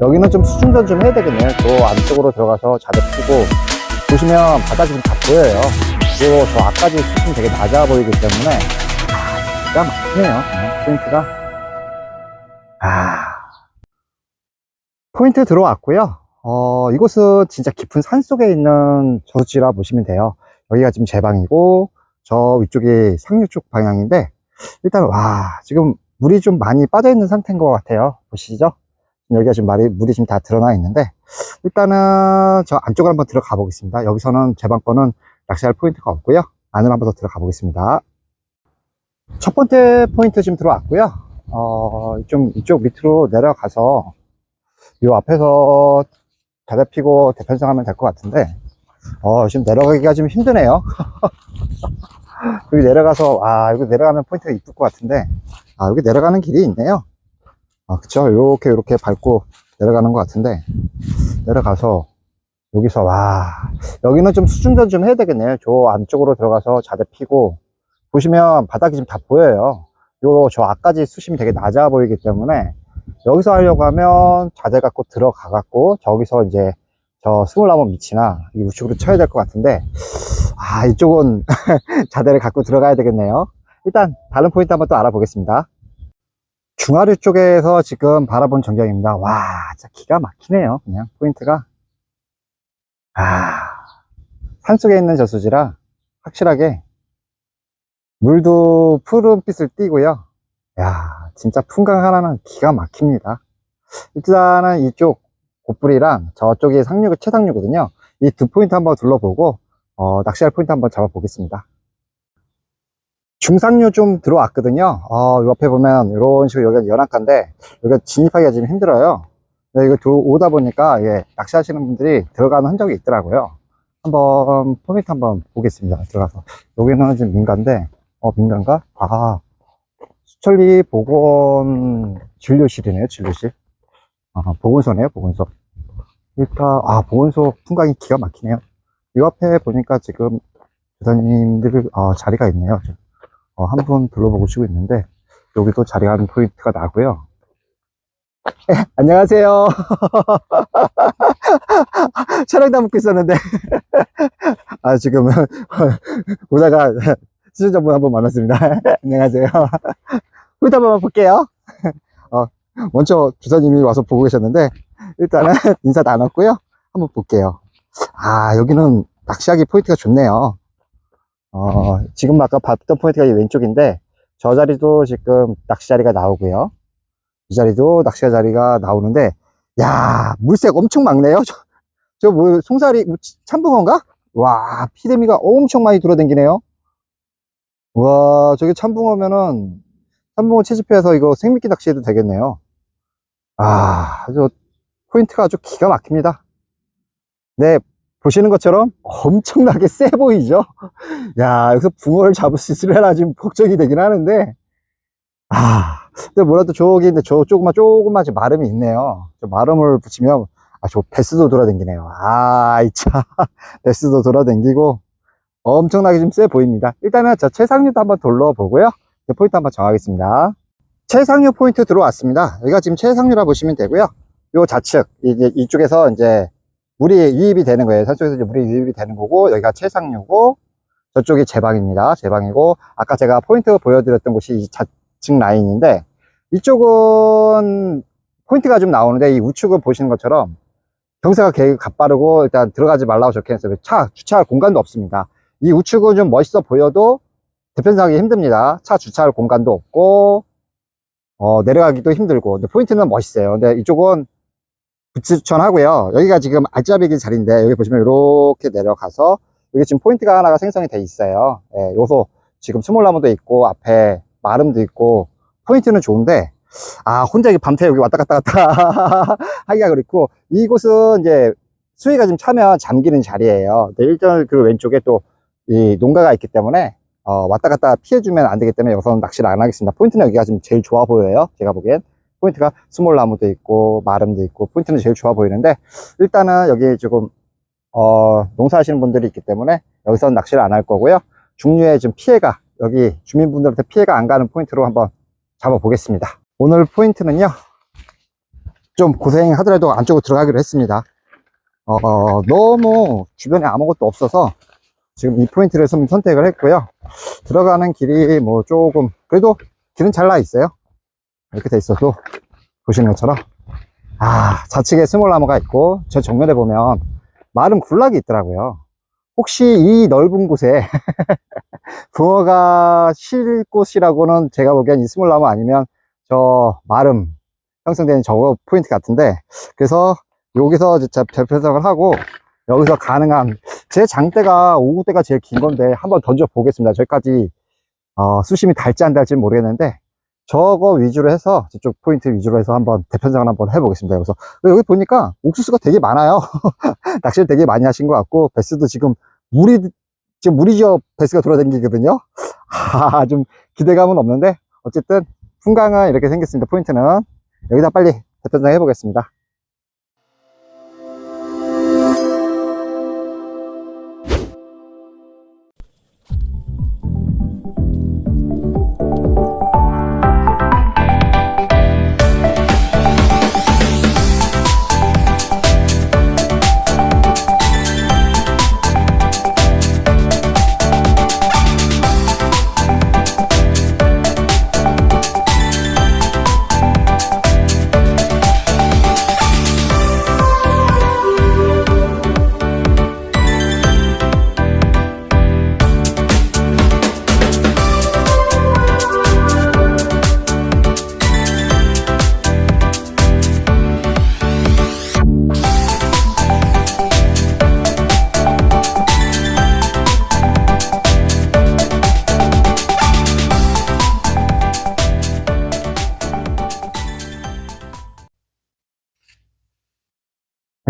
여기는 좀 수중전 좀 해야 되겠네요. 저 안쪽으로 들어가서 자대 피고 보시면 바닥이 좀 다 보여요. 그리고 저 앞까지 수심 되게 낮아 보이기 때문에 아, 기가 막히네요. 그냥 포인트가. 아. 포인트 들어왔고요. 어, 이곳은 진짜 깊은 산 속에 있는 저수지라 보시면 돼요. 여기가 지금 제 방이고, 저 위쪽이 상류 쪽 방향인데, 일단, 와, 지금 물이 좀 많이 빠져 있는 상태인 것 같아요. 보시죠? 여기가 지금 말이, 물이 지금 다 드러나 있는데, 일단은 저 안쪽으로 한번 들어가 보겠습니다. 여기서는 제방 거는 낚시할 포인트가 없고요. 안으로 한번 더 들어가 보겠습니다. 첫 번째 포인트 지금 들어왔고요. 어, 좀 이쪽 밑으로 내려가서, 요 앞에서 다대 피고 대편성 하면 될 것 같은데, 어, 지금 내려가기가 좀 힘드네요. 여기 내려가서, 아, 여기 내려가면 포인트가 이쁠 것 같은데, 아, 여기 내려가는 길이 있네요. 아, 그쵸. 요렇게, 요렇게 밟고 내려가는 것 같은데, 내려가서, 여기서, 와, 여기는 좀 수중전 좀 해야 되겠네요. 저 안쪽으로 들어가서 자대 피고, 보시면 바닥이 지금 다 보여요. 요, 저 앞까지 수심이 되게 낮아 보이기 때문에, 여기서 하려고 하면 자대 갖고 들어가 갖고 저기서 이제 저 스물나무 밑이나 이 우측으로 쳐야 될 것 같은데 아 이쪽은 자대를 갖고 들어가야 되겠네요 일단 다른 포인트 한번 또 알아보겠습니다 중하류 쪽에서 지금 바라본 전경입니다 와 진짜 기가 막히네요 그냥 포인트가 아 산 속에 있는 저수지라 확실하게 물도 푸른빛을 띠고요 야 진짜 풍광 하나는 기가 막힙니다. 일단은 이쪽 곱불이랑 저쪽이 상류, 최상류거든요. 이 두 포인트 한번 둘러보고, 어, 낚시할 포인트 한번 잡아보겠습니다. 중상류 좀 들어왔거든요. 어, 옆에 보면 이런 식으로 여기가 연안가인데, 여기가 진입하기가 좀 힘들어요. 이거 두- 오다 보니까, 예, 낚시하시는 분들이 들어가는 흔적이 있더라고요. 한번, 포인트 한번 보겠습니다. 들어가서. 여기는 지금 민가인데, 어, 민가인가? 아, 수천리 보건 진료실이네요, 진료실. 아, 보건소네요, 보건소. 일단, 아, 보건소 풍광이 기가 막히네요. 이 앞에 보니까 지금 교사님들, 어, 자리가 있네요. 좀. 어, 한분 둘러보고 쉬고 있는데, 여기도 자리가 한 포인트가 나고요. 에, 안녕하세요. 촬영 담고 있었는데, 아, 지금, 보다가 수전자분 한 분 만났습니다. 안녕하세요. 포인트 한 번만 볼게요. 어, 먼저 주사님이 와서 보고 계셨는데, 일단은 인사 나눴고요. 한번 볼게요. 아, 여기는 낚시하기 포인트가 좋네요. 어, 지금 아까 봤던 포인트가 이 왼쪽인데, 저 자리도 지금 낚시 자리가 나오고요. 이 자리도 낚시 자리가 나오는데, 야, 물색 엄청 많네요. 저, 저 뭐, 송사리, 뭐, 참붕어인가? 와, 피데미가 엄청 많이 돌아다니네요. 와, 저기 참붕어면은, 참붕어 채집해서 이거 생미끼 낚시해도 되겠네요. 아, 아주, 포인트가 아주 기가 막힙니다. 네, 보시는 것처럼 엄청나게 세 보이죠? 야, 여기서 붕어를 잡을 수 있으려나 지금 걱정이 되긴 하는데, 아, 근데 뭐라도 저기, 근데 저 조그만, 조그만 지금 마름이 있네요. 저 마름을 붙이면, 아, 저 베스도 돌아다니네요. 아, 이 차. 베스도 돌아다니고, 엄청나게 좀 세 보입니다. 일단은 저 최상류도 한번 둘러보고요. 이제 포인트 한번 정하겠습니다. 최상류 포인트 들어왔습니다. 여기가 지금 최상류라 보시면 되고요. 요 좌측, 이제 이쪽에서 이제 물이 유입이 되는 거예요. 산속에서 이제 물이 유입이 되는 거고, 여기가 최상류고, 저쪽이 제 방입니다. 제 방이고, 아까 제가 포인트 보여드렸던 곳이 이 좌측 라인인데, 이쪽은 포인트가 좀 나오는데, 이 우측을 보시는 것처럼 경사가 되게 가빠르고, 일단 들어가지 말라고 적혀 있어요. 차, 주차할 공간도 없습니다. 이 우측은 좀 멋있어 보여도 대편성하기 힘듭니다. 차 주차할 공간도 없고, 어, 내려가기도 힘들고. 근데 포인트는 멋있어요. 근데 이쪽은 부 추천하고요. 여기가 지금 알짜배기 자리인데, 여기 보시면 이렇게 내려가서, 여기 지금 포인트가 하나가 생성이 돼 있어요. 예, 요소, 지금 스몰나무도 있고, 앞에 마름도 있고, 포인트는 좋은데, 아, 혼자 밤새 여기 왔다 갔다 갔다 하기가 그렇고, 이곳은 이제 수위가 좀 차면 잠기는 자리예요. 일단 그 왼쪽에 또 이 농가가 있기 때문에 어, 왔다 갔다 피해주면 안 되기 때문에 여기서는 낚시를 안 하겠습니다. 포인트는 여기가 지금 제일 좋아 보여요. 제가 보기엔. 포인트가 스몰 나무도 있고, 마름도 있고, 포인트는 제일 좋아 보이는데, 일단은 여기 조금, 어, 농사하시는 분들이 있기 때문에 여기서는 낚시를 안 할 거고요. 중류에 좀 피해가, 여기 주민분들한테 피해가 안 가는 포인트로 한번 잡아 보겠습니다. 오늘 포인트는요, 좀 고생하더라도 안쪽으로 들어가기로 했습니다. 어, 어, 너무 주변에 아무것도 없어서 지금 이 포인트를 좀 선택을 했고요. 들어가는 길이 뭐 조금, 그래도 길은 잘 나 있어요. 이렇게 돼 있어도 보시는 것처럼. 아, 좌측에 스몰나무가 있고, 저 정면에 보면 마른 군락이 있더라고요. 혹시 이 넓은 곳에 붕어가 쉴 곳이라고는 제가 보기엔 이 스몰나무 아니면 저 마름 형성되는 저거 포인트 같은데 그래서 여기서 별표석을 하고 여기서 가능한 제 장대가 5구대가 제일 긴 건데 한번 던져 보겠습니다 저기까지 어, 수심이 닿을지 안 닿을지 모르겠는데 저거 위주로 해서 저쪽 포인트 위주로 해서 한번 대편성을 한번 해보겠습니다. 여기서 여기 보니까 옥수수가 되게 많아요. 낚시를 되게 많이 하신 것 같고 베스도 지금 물이 지금 물이 지어 베스가 돌아다니거든요. 아, 좀 기대감은 없는데 어쨌든 풍광은 이렇게 생겼습니다. 포인트는. 여기다 빨리 대편성 해보겠습니다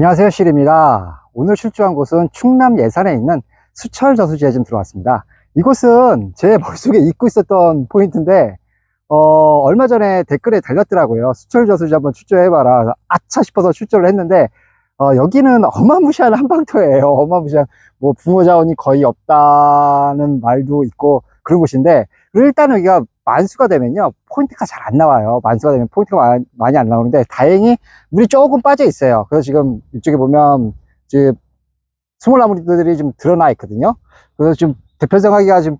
안녕하세요 실입니다. 오늘 출조한 곳은 충남 예산에 있는 수철 저수지에 좀 들어왔습니다. 이곳은 제 머릿속에 잊고 있었던 포인트인데 어, 얼마 전에 댓글에 달렸더라고요. 수철 저수지 한번 출조해봐라. 아차 싶어서 출조를 했는데 어, 여기는 어마무시한 한방터예요. 어마무시한 뭐 붕어 자원이 거의 없다는 말도 있고 그런 곳인데 일단 여기가 만수가 되면요 포인트가 잘 안 나와요. 만수가 되면 포인트가 많이, 안 나오는데 다행히 물이 조금 빠져 있어요. 그래서 지금 이쪽에 보면 지금 스몰나무들이 좀 드러나 있거든요. 그래서 지금 대편성하기가 지금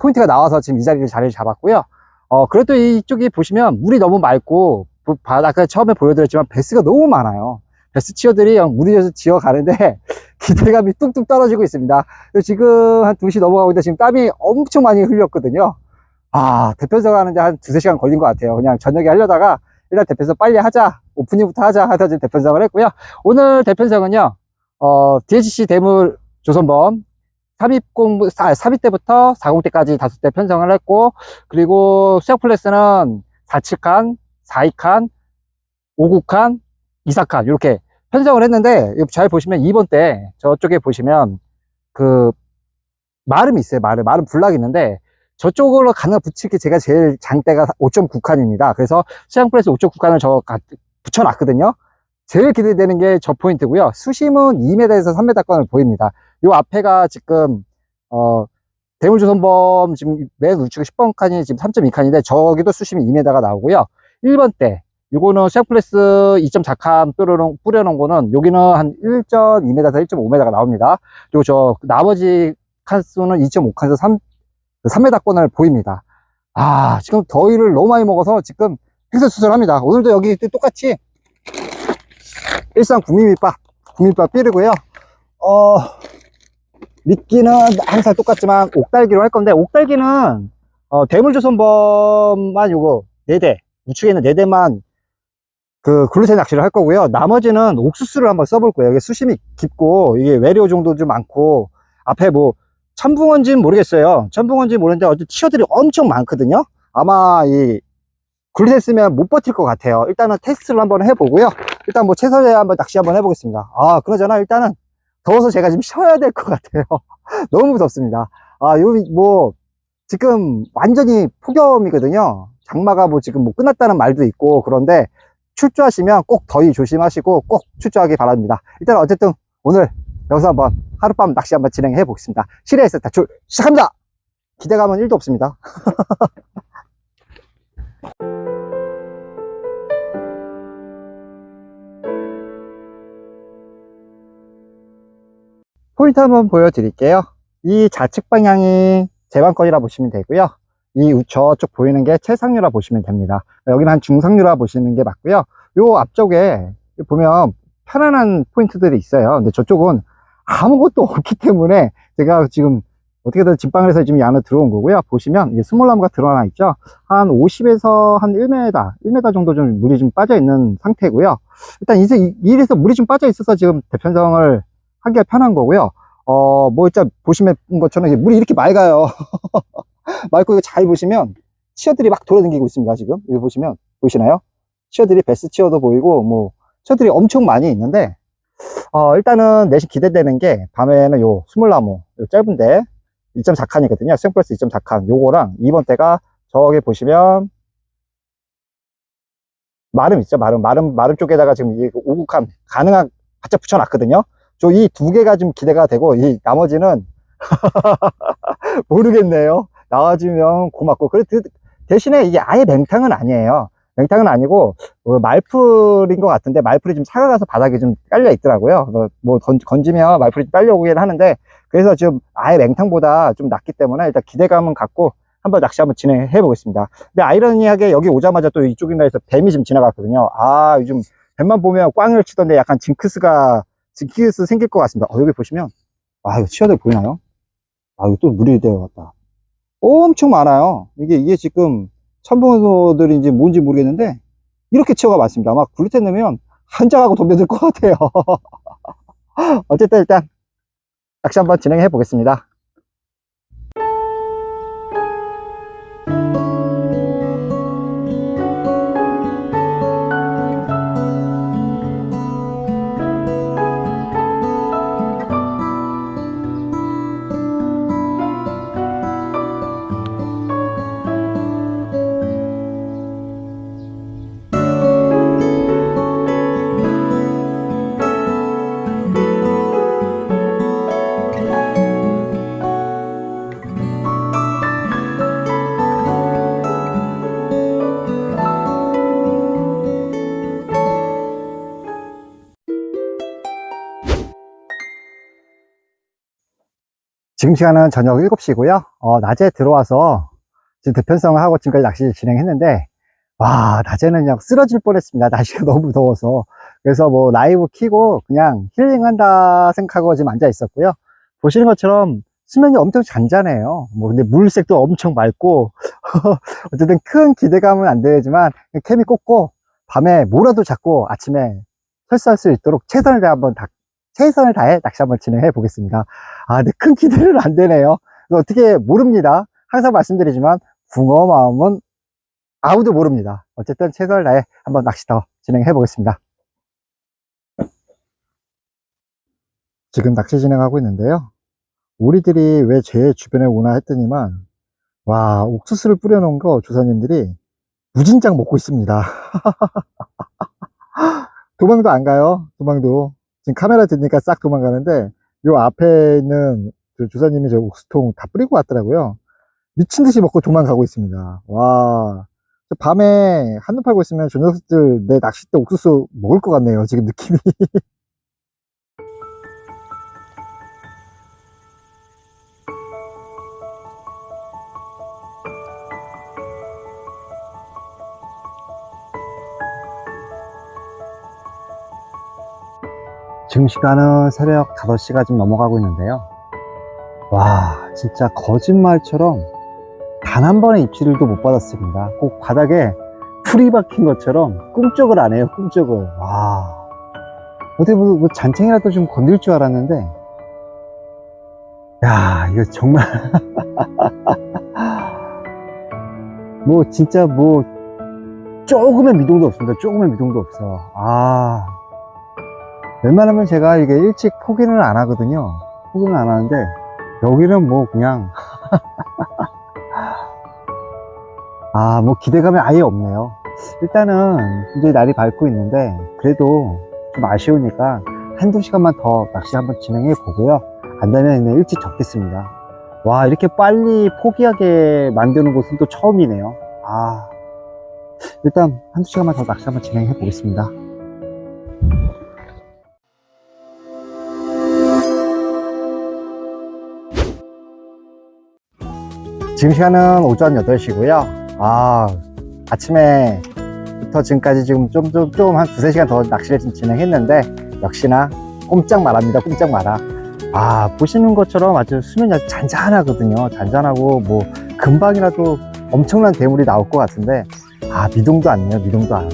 포인트가 나와서 지금 이 자리를 자리를 잡았고요. 어 그래도 이쪽이 보시면 물이 너무 맑고 부- 바닷가 처음에 보여드렸지만 베스가 너무 많아요. 베스 치어들이 그냥 물이 져서 지어 가는데 기대감이 뚝뚝 떨어지고 있습니다. 지금 한 2시 넘어가고 있는데 지금 땀이 엄청 많이 흘렸거든요 아, 대편성 하는데 한 두세 시간 걸린 것 같아요. 그냥 저녁에 하려다가 일단 대편성 빨리 하자. 오프닝부터 하자 하다 지금 대편성을 했고요. 오늘 대편성은요, 어, DHC 대물 조선범 3입공, 3입 때부터 40 때까지 다섯 대 편성을 했고, 그리고 수영 플레스는 4측칸, 4이칸, 5구칸, 2사칸, 이렇게 편성을 했는데, 잘 보시면 2번 때 저쪽에 보시면 그 마름이 있어요. 마름. 마름 블락이 있는데, 저쪽으로 가는 붙일 게 제가 제일 장대가 5.9칸입니다. 그래서 수양 플레스 5.9칸을 저 가- 붙여놨거든요. 제일 기대되는 게 저 포인트고요. 수심은 2m에서 3m권을 보입니다. 요 앞에가 지금 어 대물조선범 지금 맨 우측에 10번 칸이 지금 3.2칸인데 저기도 수심이 2m가 나오고요. 1번 때 요거는 수양 플레스 2.4칸 뿌려놓은, 뿌려놓은 거는 여기는 한 1.2m에서 1.5m가 나옵니다. 그리고 저 나머지 칸수는 2.5칸에서 3 3m권을 보입니다. 아, 지금 더위를 너무 많이 먹어서 지금 횡설수설합니다. 오늘도 여기 똑같이 일산 구미밑밥, 구미밑밥 삐르고요. 어, 미끼는 항상 똑같지만 옥달기로 할 건데, 옥달기는 어, 대물조선범만 요거 4대, 우측에 있는 4대만 그 글루텐 낚시를 할 거고요. 나머지는 옥수수를 한번 써볼 거예요. 이게 수심이 깊고, 이게 외려 정도 좀 많고, 앞에 뭐 천붕어인지는 모르겠어요. 천붕어인지 모르는데 어쨌든 치어들이 엄청 많거든요. 아마 이 쓰면 못 버틸 것 같아요. 일단은 테스트를 한번 해보고요. 일단 뭐 최선의 한번 낚시 한번 해보겠습니다. 아, 그러잖아. 일단은 더워서 제가 지금 쉬어야 될 것 같아요. 너무 덥습니다. 아, 요, 뭐, 지금 완전히 폭염이거든요. 장마가 뭐 지금 뭐 끝났다는 말도 있고 그런데 출조하시면 꼭 더위 조심하시고 꼭 출조하기 바랍니다. 일단 어쨌든 오늘 여기서 한번 하룻밤 낚시 한번 진행해 보겠습니다. 실내에서 다출 시작합니다. 기대감은 1도 없습니다. 포인트 한번 보여드릴게요. 이 좌측 방향이 제방권이라 보시면 되고요. 이 우측 보이는 게 최상류라 보시면 됩니다. 여기는 한 중상류라 보시는 게 맞고요. 요 앞쪽에 보면 편안한 포인트들이 있어요. 근데 저쪽은 아무것도 없기 때문에 제가 지금 어떻게든 진방을 해서 지금 이 안으로 들어온 거고요. 보시면 이 스몰나무가 드러나 있죠. 한 50에서 한 1m, 1m 정도 좀 물이 좀 빠져 있는 상태고요. 일단 이제 이- 이래서 물이 좀 빠져 있어서 지금 대편성을 하기가 편한 거고요. 어, 뭐, 일단 보시면 것처럼 이제 물이 이렇게 맑아요. 맑고 이거 잘 보시면 치어들이 막 돌아다니고 있습니다. 지금 여기 보시면 보이시나요? 치어들이 베스 치어도 보이고 뭐 치어들이 엄청 많이 있는데 어, 일단은 내심 기대되는 게 밤에는 요 스물나무 요 짧은데 2.4칸이거든요. 수영 플러스 2.4칸 요거랑 2번 때가 저기 보시면 마름 있죠. 마름 마름 마름 쪽에다가 지금 이 오국함 가능한 바짝 붙여놨거든요. 저 이 두 개가 좀 기대가 되고 이 나머지는 모르겠네요. 나와주면 고맙고 그 그- 대신에 이게 아예 맹탕은 아니에요. 맹탕은 아니고 어, 말풀인 것 같은데 말풀이 좀 사가가서 바닥에 좀 깔려 있더라고요. 뭐 던, 건지면 말풀이 딸려오긴 하는데 그래서 지금 아예 맹탕보다 좀 낫기 때문에 일단 기대감은 갖고 한번 낚시 한번 진행해 보겠습니다. 근데 아이러니하게 여기 오자마자 또 이쪽이나 해서 뱀이 지금 지나갔거든요. 아 요즘 뱀만 보면 꽝을 치던데 약간 징크스가 징크스 생길 것 같습니다. 어, 여기 보시면 아 이거 치어들 보이나요? 아 이거 또 물이 되어갔다. 엄청 많아요. 이게 이게 지금 참붕어들인지 뭔지 모르겠는데 이렇게 치어가 많습니다. 아마 글루텐 넣으면 한장하고 덤벼들 것 같아요. 어쨌든 일단 낚시 한번 진행해 보겠습니다. 지금 시간은 저녁 7시고요. 어, 낮에 들어와서 지금 대편성을 하고 지금까지 낚시를 진행했는데 와 낮에는 그냥 쓰러질 뻔했습니다. 날씨가 너무 더워서 그래서 뭐 라이브 키고 그냥 힐링한다 생각하고 지금 앉아 있었고요. 보시는 것처럼 수면이 엄청 잔잔해요. 뭐 근데 물색도 엄청 맑고 어쨌든 큰 기대감은 안 되지만 캠이 꽂고 밤에 뭐라도 잡고 아침에 설사할 수 있도록 최선을 다해 한번 다, 최선을 다해 낚시 한번 진행해 보겠습니다. 아, 근데 큰 기대는 안 되네요. 어떻게 모릅니다. 항상 말씀드리지만 붕어 마음은 아무도 모릅니다. 어쨌든 최선을 다해 한번 낚시 더 진행해 보겠습니다. 지금 낚시 진행하고 있는데요. 우리들이 왜 제 주변에 오나 했더니만 와 옥수수를 뿌려놓은 거 조사님들이 무진장 먹고 있습니다. 도망도 안 가요. 도망도 지금 카메라 드니까 싹 도망가는데 요 앞에 있는 그 조사님이 저 옥수통 다 뿌리고 왔더라고요. 미친 듯이 먹고 도망가고 있습니다. 와. 저 밤에 한눈 팔고 있으면 저 녀석들 내 낚싯대 옥수수 먹을 것 같네요. 지금 느낌이. 지금 시간은 새벽 5시가 좀 넘어가고 있는데요. 와, 진짜 거짓말처럼 단 한 번의 입질도 못 받았습니다. 꼭 바닥에 풀이 박힌 것처럼 꿈쩍을 안 해요, 꿈쩍을. 와. 어디 뭐, 뭐 잔챙이라도 좀 건들 줄 알았는데, 야, 이거 정말. 뭐, 진짜 뭐, 조금의 미동도 없습니다. 조금의 미동도 없어. 아. 웬만하면 제가 이게 일찍 포기는 안 하거든요. 포기는 안 하는데, 여기는 뭐 그냥, 아, 뭐 기대감이 아예 없네요. 일단은 이제 날이 밝고 있는데, 그래도 좀 아쉬우니까 한두 시간만 더 낚시 한번 진행해 보고요. 안 되면 일찍 접겠습니다. 와, 이렇게 빨리 포기하게 만드는 곳은 또 처음이네요. 아, 일단 한두 시간만 더 낚시 한번 진행해 보겠습니다. 지금 시간은 오전 8시고요. 아, 아침에부터 지금까지 지금 좀, 좀, 좀 한 두세 시간 더 낚시를 좀 진행했는데, 역시나 꼼짝 말합니다. 꼼짝 마라. 아, 보시는 것처럼 아주 수면이 아주 잔잔하거든요. 잔잔하고, 뭐, 금방이라도 엄청난 대물이 나올 것 같은데, 아, 미동도 안 해요. 미동도 안.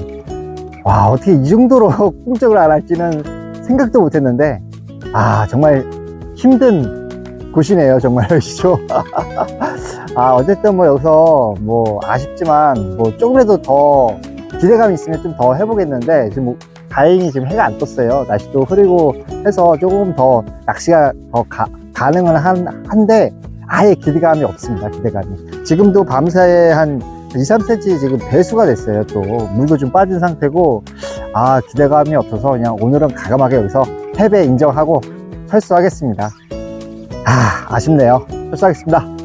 와, 어떻게 이 정도로 꼼짝을 안 할지는 생각도 못 했는데, 아, 정말 힘든 곳이네요. 정말 여기죠. 아, 어쨌든 뭐 여기서 뭐 아쉽지만 뭐 조금이라도 더 기대감이 있으면 좀 더 해보겠는데 지금 뭐 다행히 지금 해가 안 떴어요. 날씨도 흐리고 해서 조금 더 낚시가 더 가, 가능은 한, 한데 아예 기대감이 없습니다. 기대감이. 지금도 밤사이에 한 2, 3cm 지금 배수가 됐어요. 또 물도 좀 빠진 상태고 아 기대감이 없어서 그냥 오늘은 가감하게 여기서 패배 인정하고 철수하겠습니다. 아 아쉽네요. 철수하겠습니다.